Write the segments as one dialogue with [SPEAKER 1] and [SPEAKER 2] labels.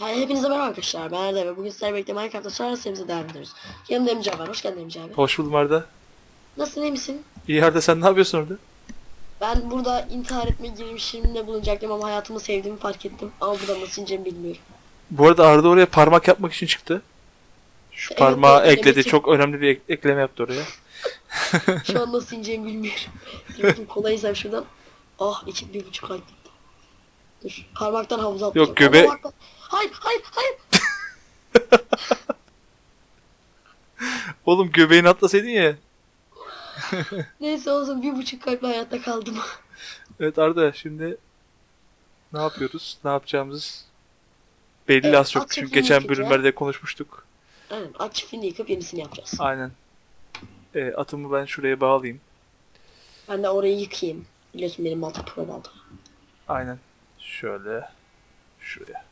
[SPEAKER 1] Hayır, hepinize merhaba arkadaşlar. Ben Arda ve bugün sizlerle birlikte Minecraft'ta sonra serimize devam ediyoruz. Yanımda Emre var. Hoş geldin Emre abi.
[SPEAKER 2] Hoş buldum Arda.
[SPEAKER 1] Nasılsın, iyi misin?
[SPEAKER 2] İyi Arda sen ne yapıyorsun orada?
[SPEAKER 1] Ben burada intihar etme girişiminde bulunacaktım ama hayatımı sevdiğimi fark ettim. Ama burada nasıl ineceğimi bilmiyorum.
[SPEAKER 2] Bu arada Arda oraya parmak yapmak için çıktı. Şu
[SPEAKER 1] Evet,
[SPEAKER 2] parmağı
[SPEAKER 1] evet,
[SPEAKER 2] ekledi.
[SPEAKER 1] evet.
[SPEAKER 2] Çok önemli bir ek- ekleme yaptı oraya.
[SPEAKER 1] Şu an nasıl ineceğimi bilmiyorum. Bakayım kolay izlem şuradan. Ah içim bir buçuk kalp gitti. Dur parmaktan havuza atlayacağım.
[SPEAKER 2] Yok, göbe-
[SPEAKER 1] Ama bak- Hayır hayır hayır.
[SPEAKER 2] Oğlum göbeğini atlasaydın ya.
[SPEAKER 1] Neyse olsun bir buçuk kalple hayatta kaldım.
[SPEAKER 2] Evet Arda şimdi ne yapıyoruz? Ne yapacağımız belli
[SPEAKER 1] Evet,
[SPEAKER 2] az çok. Çünkü geçen
[SPEAKER 1] yapacağız.
[SPEAKER 2] bölümlerde konuşmuştuk.
[SPEAKER 1] Aynen at çiftliğini yıkıp yenisini yapacağız.
[SPEAKER 2] Aynen. E, atımı ben şuraya bağlayayım.
[SPEAKER 1] Ben de orayı yıkayayım. Biliyorsun benim balta pro balta.
[SPEAKER 2] Aynen. Şöyle. Şuraya.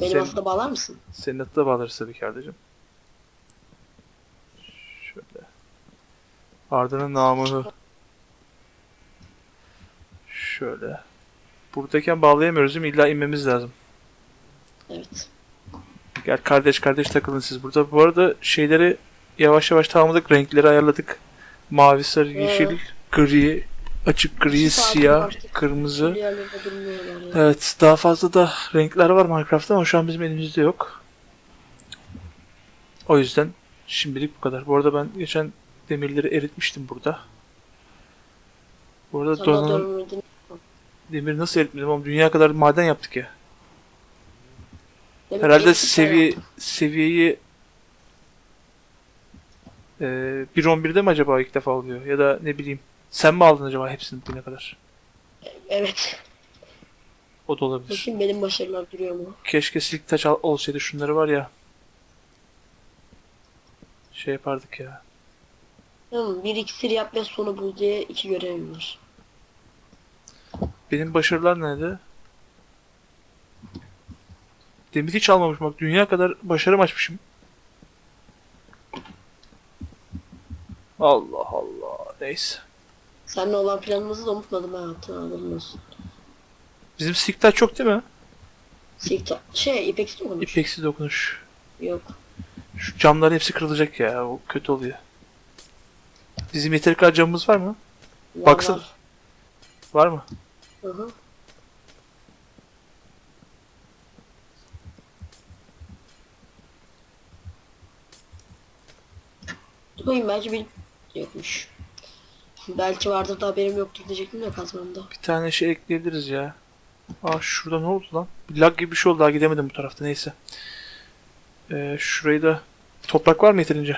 [SPEAKER 1] Benim
[SPEAKER 2] Sen-
[SPEAKER 1] aslında bağlar mısın?
[SPEAKER 2] Senin atı da bağlarız tabii Arda'cığım. Şöyle. Arda'nın namı. Şöyle. Buradayken bağlayamıyoruz değil mi? İlla inmemiz lazım.
[SPEAKER 1] Evet.
[SPEAKER 2] Gel kardeş kardeş takılın siz burada. Bu arada şeyleri yavaş yavaş tamamladık. Renkleri ayarladık. Mavi, sarı, yeşil, gri, açık gri,
[SPEAKER 1] saat
[SPEAKER 2] siyah, kırmızı. Evet, daha fazla da renkler var Minecraft'ta ama şu an bizim elimizde yok. O yüzden şimdilik bu kadar. Bu arada ben geçen demirleri eritmiştim burada. Bu arada
[SPEAKER 1] Sana
[SPEAKER 2] donanım
[SPEAKER 1] dönmedin.
[SPEAKER 2] demiri nasıl eritmedim ama dünya kadar maden yaptık ya.
[SPEAKER 1] Demek
[SPEAKER 2] Herhalde
[SPEAKER 1] eksik
[SPEAKER 2] seviye
[SPEAKER 1] yaptım.
[SPEAKER 2] seviyeyi e, 1.11'de mi acaba ilk defa oluyor? Ya da ne bileyim. Sen mi aldın acaba hepsini bugüne kadar?
[SPEAKER 1] Evet.
[SPEAKER 2] O da olabilir.
[SPEAKER 1] Bakayım benim başarılar duruyor mu?
[SPEAKER 2] Keşke Touch al- olsaydı şunları var ya. Şey yapardık ya.
[SPEAKER 1] Tamam bir iksir yap ve sonu bul diye iki görevim var.
[SPEAKER 2] Benim başarılar nerede? Demir hiç almamışım bak dünya kadar başarım açmışım. Allah Allah. Neyse.
[SPEAKER 1] Seninle olan planımızı da unutmadım hayatım haberin olsun.
[SPEAKER 2] Bizim Silk Touch yok değil mi?
[SPEAKER 1] Sikta şey ipeksi olmuş?
[SPEAKER 2] İpeksi dokunuş.
[SPEAKER 1] Yok.
[SPEAKER 2] Şu camların hepsi kırılacak ya. O kötü oluyor. Bizim yeteri kadar camımız var mı?
[SPEAKER 1] Var,
[SPEAKER 2] Baksana.
[SPEAKER 1] var.
[SPEAKER 2] Var mı?
[SPEAKER 1] Hı hı. Dur bakayım belki bir yokmuş. Belki vardır da haberim yoktur diyecektim de kazmamda.
[SPEAKER 2] Bir tane şey ekleyebiliriz ya. Aa şurada ne oldu lan? Bir lag gibi bir şey oldu daha gidemedim bu tarafta neyse. Ee, şurayı da toprak var mı yeterince?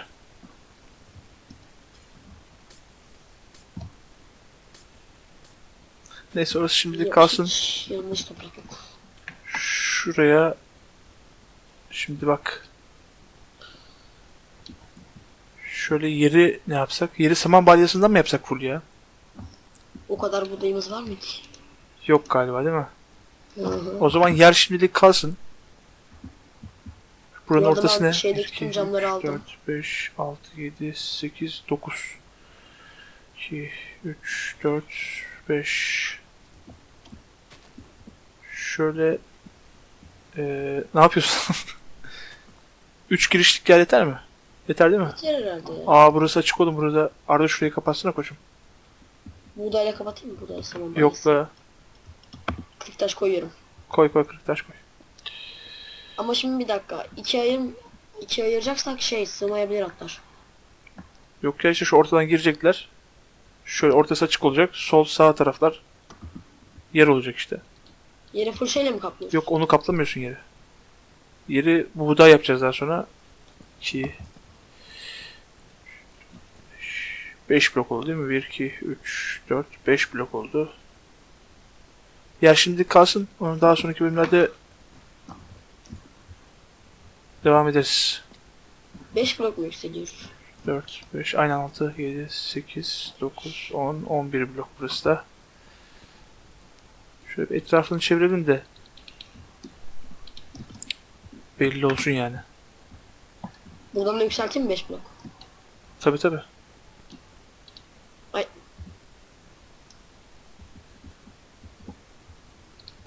[SPEAKER 2] Neyse orası şimdilik
[SPEAKER 1] Yok,
[SPEAKER 2] kalsın.
[SPEAKER 1] hiç yanlış toprak yok.
[SPEAKER 2] Şuraya şimdi bak. Şöyle yeri ne yapsak? Yeri saman balyasından mı yapsak full ya?
[SPEAKER 1] O kadar buğdayımız var mı ki?
[SPEAKER 2] Yok galiba değil mi?
[SPEAKER 1] Hı hı.
[SPEAKER 2] O zaman yer şimdilik kalsın. Buranın
[SPEAKER 1] Bu arada
[SPEAKER 2] ortası ne?
[SPEAKER 1] şeydeki tüm camları aldım.
[SPEAKER 2] 4, 5, 6, 7, 8, 9. 2, 3, 4, 5. Şöyle eee ne yapıyorsun? 3 girişlik yer yeter mi? Yeter değil mi?
[SPEAKER 1] Yeter herhalde ya.
[SPEAKER 2] Aa burası açık oğlum burada. Arada şurayı kapatsana koçum.
[SPEAKER 1] Buğdayla kapatayım mı buğday saman
[SPEAKER 2] Yok be.
[SPEAKER 1] Kırk taş koyuyorum.
[SPEAKER 2] Koy koy kırık taş koy.
[SPEAKER 1] Ama şimdi bir dakika. İki ayır, iki ayıracaksak şey sığmayabilir atlar.
[SPEAKER 2] Yok ya işte şu ortadan girecekler. Şöyle ortası açık olacak. Sol sağ taraflar yer olacak işte.
[SPEAKER 1] Yeri full şeyle mi kaplıyorsun?
[SPEAKER 2] Yok onu kaplamıyorsun yeri. Yeri buğday yapacağız daha sonra. 2 5 blok oldu değil mi? 1 2 3 4 5 blok oldu. Yer şimdi kalsın. Onu daha sonraki bölümlerde devam ederiz.
[SPEAKER 1] 5 blok mu yükseliyor?
[SPEAKER 2] 4, 5, aynen 6, 7, 8, 9, 10, 11 blok burası da. Şöyle bir etrafını çevirelim de belli olsun yani.
[SPEAKER 1] Buradan da yükselteyim mi 5 blok?
[SPEAKER 2] Tabi tabi.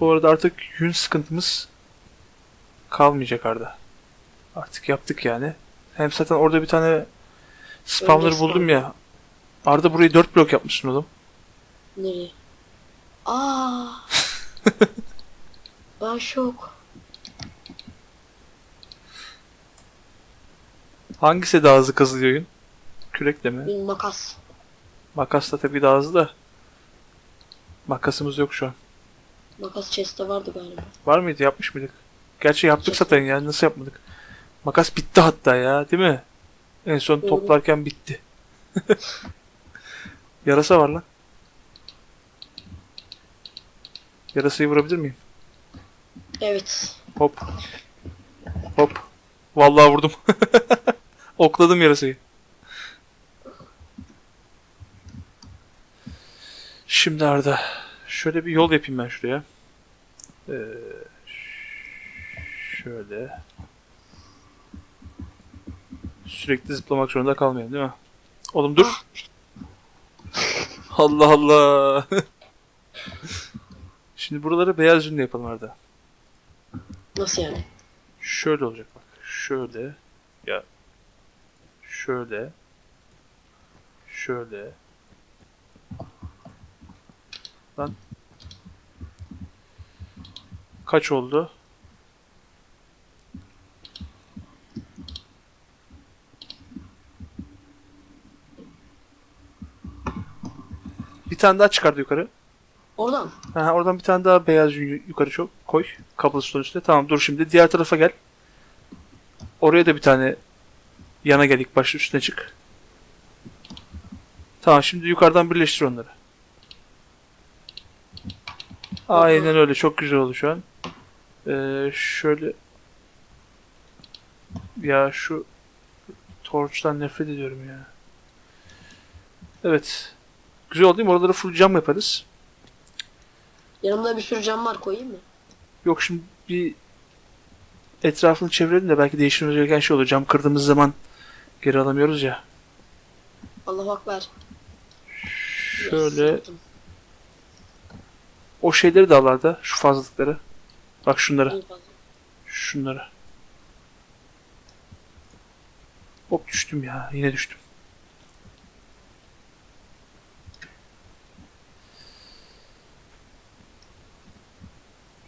[SPEAKER 2] Bu arada artık yün sıkıntımız kalmayacak Arda. Artık yaptık yani. Hem zaten orada bir tane
[SPEAKER 1] Öyle
[SPEAKER 2] buldum ya. Arda burayı 4 blok yapmışsın oğlum.
[SPEAKER 1] Nereye? Aa. ben şok.
[SPEAKER 2] Hangisi daha hızlı kazılıyor oyun? Kürekle mi?
[SPEAKER 1] Bir makas.
[SPEAKER 2] Makasla tabii daha hızlı da. Makasımız yok şu an.
[SPEAKER 1] Makas chest'te vardı galiba.
[SPEAKER 2] Var mıydı? Yapmış mıydık? Gerçi yaptık zaten ya. Nasıl yapmadık? Makas bitti hatta ya. Değil mi? En son
[SPEAKER 1] Doğru.
[SPEAKER 2] toplarken bitti. Yarasa var lan. Yarasayı vurabilir miyim?
[SPEAKER 1] Evet.
[SPEAKER 2] Hop. Hop. Vallahi vurdum. Okladım yarasayı. Şimdi Arda. Şöyle bir yol yapayım ben şuraya. Ee, şöyle. Sürekli zıplamak zorunda kalmayalım değil mi? Oğlum dur. Allah Allah. Şimdi buraları beyaz yünle yapalım Arda.
[SPEAKER 1] Nasıl yani?
[SPEAKER 2] Şöyle olacak bak. Şöyle. Ya. Şöyle. Şöyle. Lan. Kaç oldu? Bir tane daha çıkardı yukarı.
[SPEAKER 1] Oradan.
[SPEAKER 2] Ha, oradan bir tane daha beyaz yün yukarı çok koy. Cobblestone üstüne. Tamam dur şimdi diğer tarafa gel. Oraya da bir tane yana gel ilk başta üstüne çık. Tamam şimdi yukarıdan birleştir onları. Aynen öyle çok güzel oldu şu an. Ee, şöyle ya şu torçtan nefret ediyorum ya. Evet. Güzel oldu değil mi? Oraları full cam yaparız.
[SPEAKER 1] Yanımda bir sürü cam var koyayım mı?
[SPEAKER 2] Yok şimdi bir etrafını çevirelim de belki değiştirmemiz gereken şey olur. Cam kırdığımız zaman geri alamıyoruz ya.
[SPEAKER 1] Allahu Akbar.
[SPEAKER 2] Şöyle
[SPEAKER 1] Yes,
[SPEAKER 2] o şeyleri de al Şu fazlalıkları. Bak
[SPEAKER 1] fazla.
[SPEAKER 2] Şunları. Hop düştüm ya. Yine düştüm.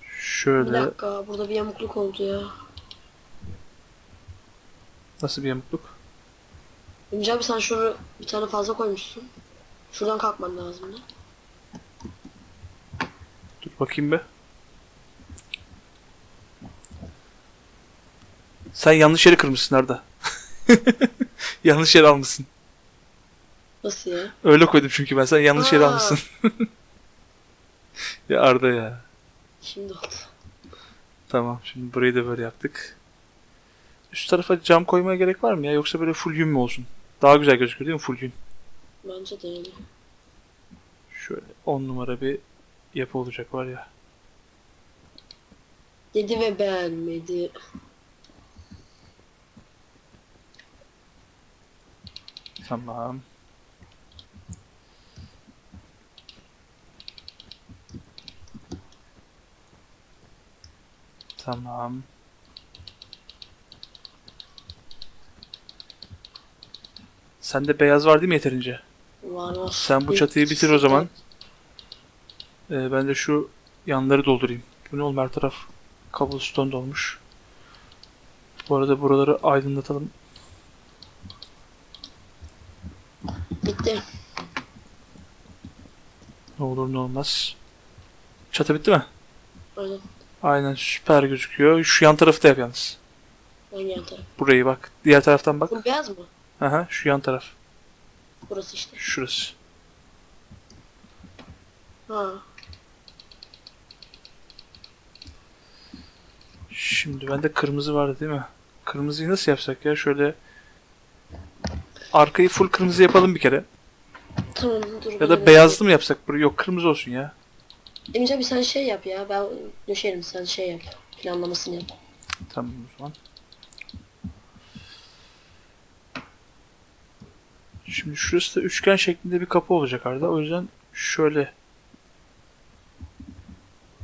[SPEAKER 1] Bir
[SPEAKER 2] Şöyle.
[SPEAKER 1] dakika burada bir yamukluk oldu ya.
[SPEAKER 2] Nasıl bir yamukluk?
[SPEAKER 1] Önce abi sen şunu bir tane fazla koymuşsun. Şuradan kalkman lazım.
[SPEAKER 2] Dur bakayım be. Sen yanlış yeri kırmışsın Arda. yanlış yer almışsın.
[SPEAKER 1] Nasıl ya?
[SPEAKER 2] Öyle koydum çünkü ben. Sen yanlış yere
[SPEAKER 1] Aa.
[SPEAKER 2] almışsın. ya Arda ya.
[SPEAKER 1] Şimdi oldu.
[SPEAKER 2] Tamam şimdi burayı da böyle yaptık. Üst tarafa cam koymaya gerek var mı ya? Yoksa böyle full yün mü olsun? Daha güzel gözüküyor değil mi full yün?
[SPEAKER 1] Bence de öyle.
[SPEAKER 2] Şöyle 10 numara bir yapı olacak var ya.
[SPEAKER 1] Dedi ve beğenmedi.
[SPEAKER 2] Tamam. Tamam. Sende beyaz var değil mi yeterince?
[SPEAKER 1] Var var.
[SPEAKER 2] Sen bu çatıyı bitir o zaman. Ee, ben de şu yanları doldurayım. Bu ne oğlum her taraf cobblestone dolmuş. Bu arada buraları aydınlatalım.
[SPEAKER 1] Bitti.
[SPEAKER 2] Ne olur ne olmaz. Çatı bitti mi?
[SPEAKER 1] Aynen.
[SPEAKER 2] Aynen süper gözüküyor. Şu yan tarafı da yap yalnız.
[SPEAKER 1] Hangi yan taraf?
[SPEAKER 2] Burayı bak. Diğer taraftan bak.
[SPEAKER 1] Bu beyaz mı?
[SPEAKER 2] Aha şu yan taraf.
[SPEAKER 1] Burası işte.
[SPEAKER 2] Şurası.
[SPEAKER 1] Ha.
[SPEAKER 2] Şimdi bende kırmızı vardı değil mi? Kırmızıyı nasıl yapsak ya? Şöyle arkayı full kırmızı yapalım bir kere.
[SPEAKER 1] Tamam dur.
[SPEAKER 2] Ya da beyazlı mı yapsak? Burayı yok kırmızı olsun ya.
[SPEAKER 1] Emre abi sen şey yap ya. Ben döşerim sen şey yap. Planlamasını yap.
[SPEAKER 2] Tamam o zaman. Şimdi şurası da üçgen şeklinde bir kapı olacak Arda. O yüzden şöyle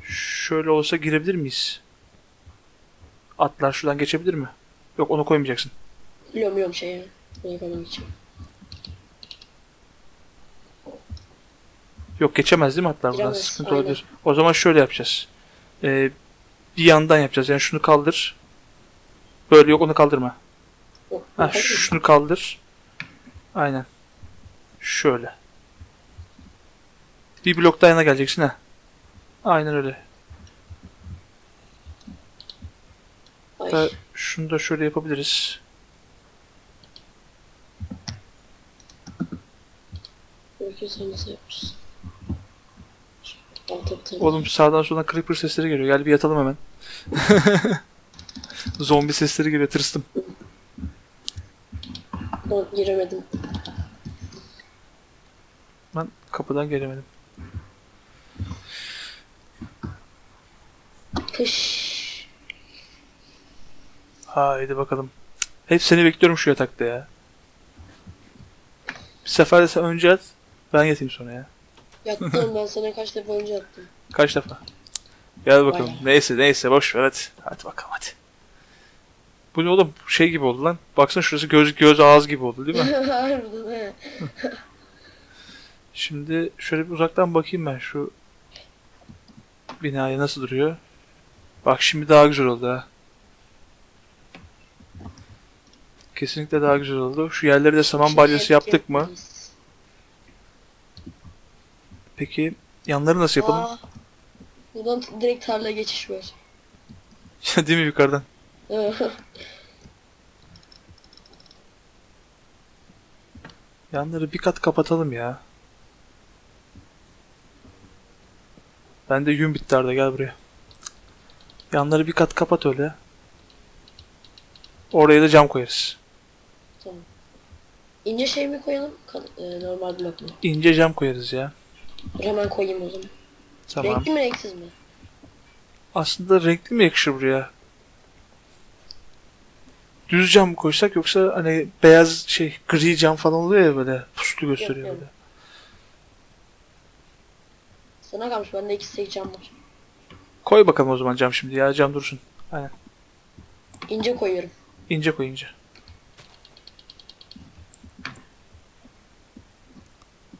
[SPEAKER 2] şöyle olsa girebilir miyiz? Atlar şuradan geçebilir mi? Yok onu koymayacaksın.
[SPEAKER 1] Biliyorum biliyorum şey kadar geçeyim.
[SPEAKER 2] Yok geçemez değil mi atlar buradan?
[SPEAKER 1] Giremez,
[SPEAKER 2] Sıkıntı
[SPEAKER 1] aynen.
[SPEAKER 2] olabilir. O zaman şöyle yapacağız. Ee, bir yandan yapacağız. Yani şunu kaldır. Böyle yok onu kaldırma.
[SPEAKER 1] Yok,
[SPEAKER 2] Ha, şunu kaldır. Aynen. Şöyle. Bir blok daha yana geleceksin ha. Aynen öyle.
[SPEAKER 1] Ay,
[SPEAKER 2] şunu da şöyle yapabiliriz.
[SPEAKER 1] Yapmışsın?
[SPEAKER 2] Oğlum sağdan soldan creeper sesleri geliyor. Gel bir yatalım hemen. Zombi sesleri geliyor. Tırstım.
[SPEAKER 1] Ben giremedim.
[SPEAKER 2] Ben kapıdan gelemedim.
[SPEAKER 1] Kış.
[SPEAKER 2] Haydi bakalım. Hep seni bekliyorum şu yatakta ya. Bir sefer de sen önce yat. Ben yatayım sonra ya.
[SPEAKER 1] Yattım ben sana kaç defa önce yattım.
[SPEAKER 2] Kaç defa? Gel bakalım.
[SPEAKER 1] Bayağı.
[SPEAKER 2] Neyse neyse boş ver hadi. Hadi bakalım hadi. Bu ne oğlum? Şey gibi oldu lan. Baksana şurası göz göz ağız gibi oldu değil mi?
[SPEAKER 1] Harbiden he.
[SPEAKER 2] Şimdi şöyle bir uzaktan bakayım ben şu binaya nasıl duruyor. Bak şimdi daha güzel oldu ha. Kesinlikle daha güzel oldu. Şu yerleri de saman balyası yaptık mı? Peki yanları nasıl yapalım?
[SPEAKER 1] Aa, buradan direkt tarlaya geçiş var.
[SPEAKER 2] Değil mi yukarıdan? Yanları bir kat kapatalım ya. Bende yün bitti Arda gel buraya. Yanları bir kat kapat öyle. Oraya da cam koyarız.
[SPEAKER 1] tamam. İnce şey mi koyalım? E, normal blok mu?
[SPEAKER 2] İnce cam koyarız ya.
[SPEAKER 1] Dur hemen koyayım o zaman.
[SPEAKER 2] Tamam.
[SPEAKER 1] Renkli mi renksiz mi?
[SPEAKER 2] Aslında renkli mi yakışır buraya? Düz cam mı koysak yoksa hani beyaz şey gri cam falan oluyor ya böyle puslu gösteriyor
[SPEAKER 1] yok.
[SPEAKER 2] böyle.
[SPEAKER 1] Sana kalmış bende iki tek cam var.
[SPEAKER 2] Koy bakalım o zaman cam şimdi ya cam dursun.
[SPEAKER 1] İnce koyuyorum.
[SPEAKER 2] İnce koy ince.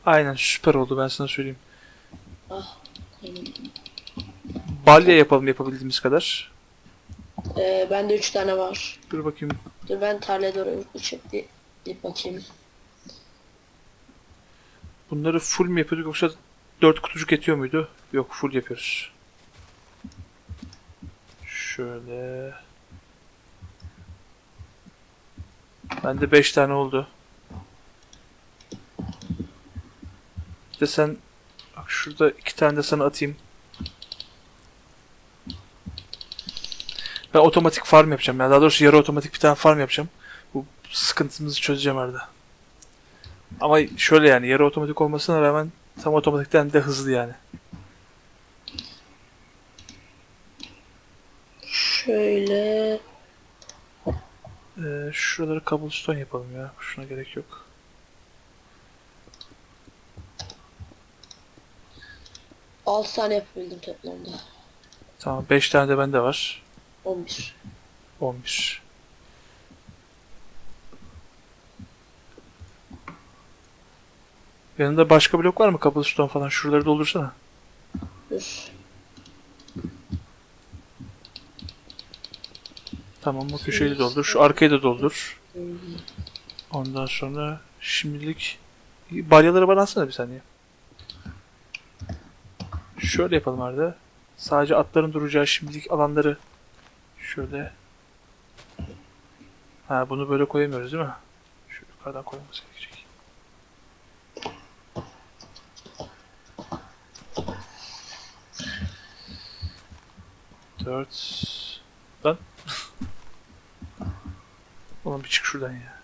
[SPEAKER 2] Aynen süper oldu ben sana söyleyeyim.
[SPEAKER 1] Ah.
[SPEAKER 2] Balya yapalım yapabildiğimiz kadar.
[SPEAKER 1] Ee, bende üç tane var.
[SPEAKER 2] Dur bakayım.
[SPEAKER 1] Dur ben tarlaya doğru uçup bir, bir bakayım.
[SPEAKER 2] Bunları full mi yapıyorduk yoksa 4 kutucuk yetiyor muydu? Yok full yapıyoruz. Şöyle. Bende 5 tane oldu. De sen bak şurada iki tane de sana atayım. Ben otomatik farm yapacağım ya. Daha doğrusu yarı otomatik bir tane farm yapacağım. Bu sıkıntımızı çözeceğim arada. Ama şöyle yani yarı otomatik olmasına rağmen tam otomatikten de hızlı yani.
[SPEAKER 1] Şöyle.
[SPEAKER 2] Ee, şuraları cobblestone yapalım ya. Şuna gerek yok.
[SPEAKER 1] Altı tane yapabildim toplamda.
[SPEAKER 2] Tamam 5 tane de bende var.
[SPEAKER 1] 11.
[SPEAKER 2] 11. Yanında başka blok var mı? Cobblestone falan. Şuraları doldursana.
[SPEAKER 1] Dur.
[SPEAKER 2] Tamam o köşeyi de doldur. Şu arkayı da doldur. Ondan sonra şimdilik balyaları bana atsana bir saniye. Şöyle yapalım Arda. Sadece atların duracağı şimdilik alanları şöyle. Ha bunu böyle koyamıyoruz değil mi? Şu yukarıdan koyması gerekecek. Dört. Lan. Oğlum bir çık şuradan ya.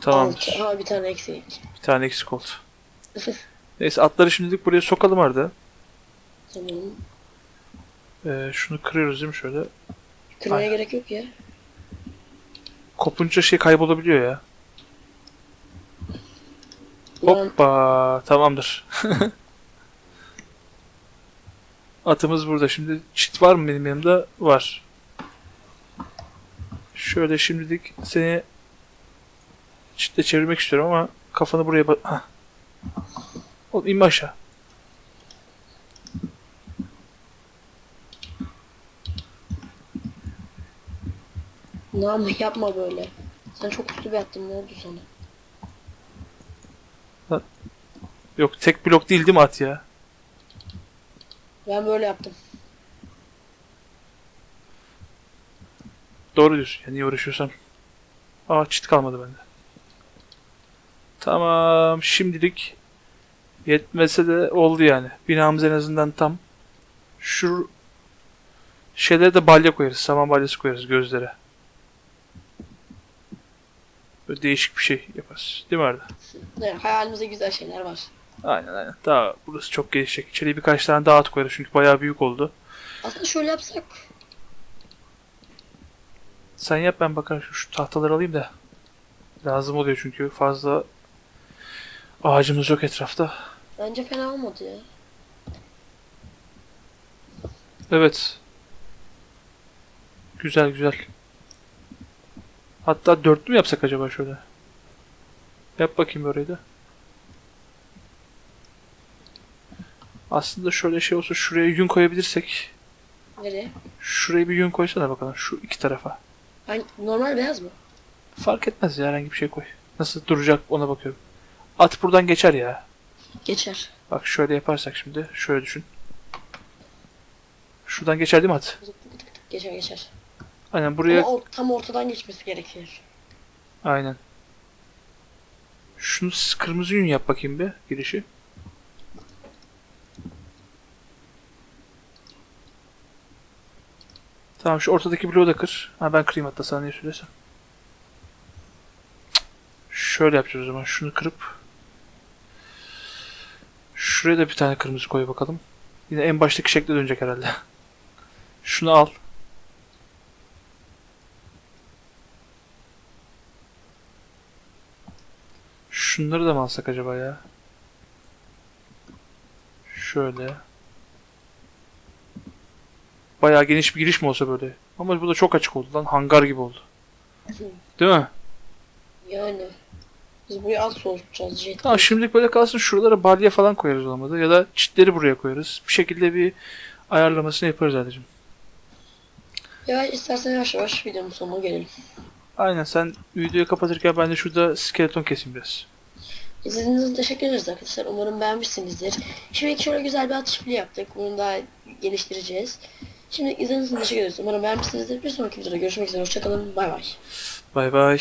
[SPEAKER 2] Tamamdır.
[SPEAKER 1] Ha bir tane eksik.
[SPEAKER 2] Bir tane eksik oldu. Neyse atları şimdilik buraya sokalım Arda.
[SPEAKER 1] tamam.
[SPEAKER 2] Ee, şunu kırıyoruz değil mi şöyle?
[SPEAKER 1] Kırmaya
[SPEAKER 2] Ay.
[SPEAKER 1] gerek yok ya.
[SPEAKER 2] Kopunca şey kaybolabiliyor ya.
[SPEAKER 1] Lan
[SPEAKER 2] Hoppa tamamdır. Atımız burada. Şimdi çit var mı benim yanımda? Var. Şöyle şimdilik seni çitle çevirmek istiyorum ama kafanı buraya bak. Hah. Oğlum inme aşağı.
[SPEAKER 1] Namık yapma böyle. Sen çok üstü bir attın ne oldu sana?
[SPEAKER 2] Yok tek blok değil değil mi at ya?
[SPEAKER 1] Ben böyle yaptım.
[SPEAKER 2] Doğru diyorsun. Ya niye uğraşıyorsan. Aa çit kalmadı bende. Tamam. Şimdilik yetmese de oldu yani. Binamız en azından tam. Şu şeylere de balya koyarız. Saman balyası koyarız gözlere. Böyle değişik bir şey yaparız. Değil mi Arda?
[SPEAKER 1] Ne, hayalimizde güzel şeyler var.
[SPEAKER 2] Aynen aynen. Daha burası çok gelişecek. İçeriye birkaç tane daha at koyarız çünkü bayağı büyük oldu.
[SPEAKER 1] Aslında şöyle yapsak.
[SPEAKER 2] Sen yap ben bakarım. Şu, şu tahtaları alayım da. Lazım oluyor çünkü fazla ağacımız yok etrafta.
[SPEAKER 1] Bence fena olmadı ya.
[SPEAKER 2] Evet. Güzel güzel. Hatta dörtlü mü yapsak acaba şöyle? Yap bakayım orayı da. Aslında şöyle şey olsa şuraya yün koyabilirsek.
[SPEAKER 1] Nereye?
[SPEAKER 2] Şuraya bir yün koysana bakalım şu iki tarafa.
[SPEAKER 1] Hangi, normal beyaz mı?
[SPEAKER 2] Fark etmez ya herhangi bir şey koy. Nasıl duracak ona bakıyorum. At buradan geçer ya.
[SPEAKER 1] Geçer.
[SPEAKER 2] Bak şöyle yaparsak şimdi. Şöyle düşün. Şuradan geçer değil mi at?
[SPEAKER 1] Geçer geçer.
[SPEAKER 2] Aynen buraya...
[SPEAKER 1] Ama o, tam ortadan geçmesi gerekir.
[SPEAKER 2] Aynen. Şunu kırmızı yün yap bakayım bir girişi. Tamam şu ortadaki bloğu da kır. Ha ben kırayım hatta sana niye söylesem. Şöyle yapacağız o zaman. Şunu kırıp Şuraya da bir tane kırmızı koy bakalım. Yine en baştaki şekle dönecek herhalde. Şunu al. Şunları da mı alsak acaba ya? Şöyle. Bayağı geniş bir giriş mi olsa böyle? Ama bu da çok açık oldu lan. Hangar gibi oldu. Değil mi?
[SPEAKER 1] Yani. Biz buraya az soğutacağız. Jet.
[SPEAKER 2] Tamam şimdilik böyle kalsın. Şuralara balya falan koyarız olmadı. Ya da çitleri buraya koyarız. Bir şekilde bir ayarlamasını yaparız Adacığım.
[SPEAKER 1] Ya istersen yavaş yavaş videonun sonuna gelelim.
[SPEAKER 2] Aynen sen videoyu kapatırken ben de şurada skeleton keseyim biraz.
[SPEAKER 1] İzlediğiniz için teşekkür ederiz arkadaşlar. Umarım beğenmişsinizdir. Şimdi şöyle güzel bir atış bile yaptık. Bunu daha geliştireceğiz. Şimdi izlediğiniz için teşekkür ederiz. Umarım beğenmişsinizdir. Bir sonraki videoda görüşmek üzere. Hoşçakalın. Bay bay.
[SPEAKER 2] Bay bay.